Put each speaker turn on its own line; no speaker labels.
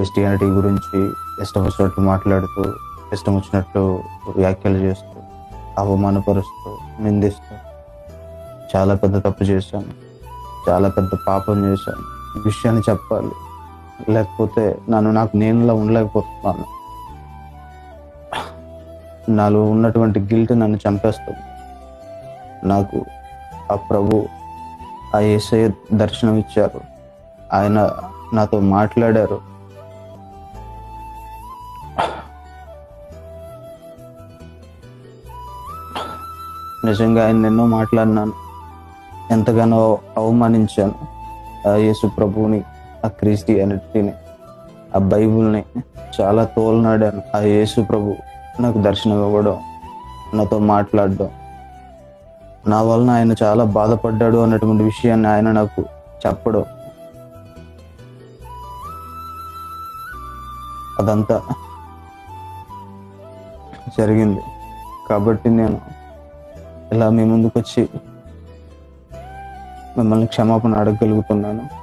Christianity గురించి ఇష్టం వచ్చినట్టు మాట్లాడుతూ ఇష్టం వచ్చినట్టు వ్యాఖ్యలు చేస్తూ అవమానపరుస్తూ నిందిస్తూ చాలా పెద్ద తప్పు చేశాను. చాలా పెద్ద పాపం చేశాను. విషయాన్ని చెప్పాలి. లేకపోతే నన్ను నాకు నేనులా ఉండలేకపోతున్నాను. నాలో ఉన్నటువంటి గిల్ట్ నన్ను చంపేస్తుంది. నాకు ఆ ప్రభు ఆ ఏసఐ దర్శనం ఇచ్చారు ఆయన నాతో మాట్లాడారు. నిజంగా ఆయన ఎన్నో మాట్లాడినాను. ఎంతగానో అవమానించాను. ఆ యేసు ప్రభువుని ఆ క్రిస్టియానిటీని ఆ బైబుల్ని చాలా తోలనాడాను. ఆ యేసు ప్రభు నాకు దర్శనం ఇవ్వడం నాతో మాట్లాడడం నా వలన ఆయన చాలా బాధపడ్డాడు అన్నటువంటి విషయాన్ని ఆయన నాకు చెప్పడం. అదంతా జరిగింది. కాబట్టి నేను ఇలా మీ ముందుకు వచ్చి మిమ్మల్ని క్షమాపణ అడగగలుగుతున్నాను.